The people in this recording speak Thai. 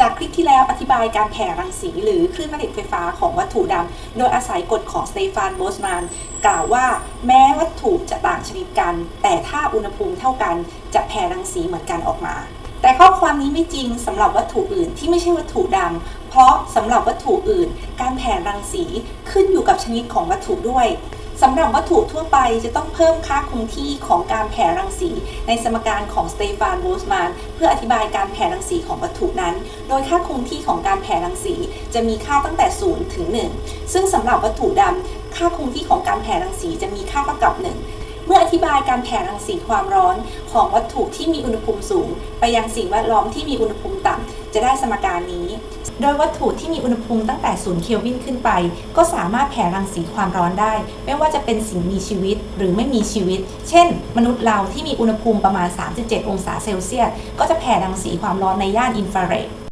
จากคลิปที่แล้วอธิบายการแผ่รังสีหรือคลื่นแม่เหล็กไฟฟ้าของวัตถุดำ โดยอาศัยกฎของสเตฟานโบสมานกล่าวว่าแม้วัตถุจะต่างชนิดกัน แต่ถ้าอุณหภูมิเท่ากันจะแผ่รังสีเหมือนกันออกมา แต่ข้อความนี้ไม่จริงสำหรับวัตถุอื่นที่ไม่ใช่วัตถุดำเพราะสำหรับวัตถุอื่น การแผ่รังสีขึ้นอยู่กับชนิดของวัตถุด้วย สำหรับวัตถุทั่วไปจะต้องเพิ่มค่าคงที่ของการแผ่รังสี ในสมการของสเตฟานโบสมานเพื่ออธิบายการแผ่รังสีของวัตถุนั้น โดยค่าคงที่ของการแผ่รังสีจะมีค่าตั้งแต่ 0 ถึง 1 ซึ่งสำหรับวัตถุดำค่าคงที่ของการแผ่รังสีจะมีค่าเท่ากับ 1เมื่ออธิบายการแผ่รังสีความร้อนของวัตถุที่มีอุณหภูมิสูง ไปยังสิ่งแวดล้อมที่มีอุณหภูมิต่ำจะได้สมการนี้ โดยวัตถุที่มีอุณหภูมิตั้งแต่ศูนย์เคลวินขึ้นไป ก็สามารถแผ่รังสีความร้อนได้ ไม่ว่าจะเป็นสิ่งมีชีวิตหรือไม่มีชีวิต เช่น มนุษย์เราที่มีอุณหภูมิประมาณ 37 องศาเซลเซียส ก็จะแผ่รังสีความร้อนในย่านอินฟราเรด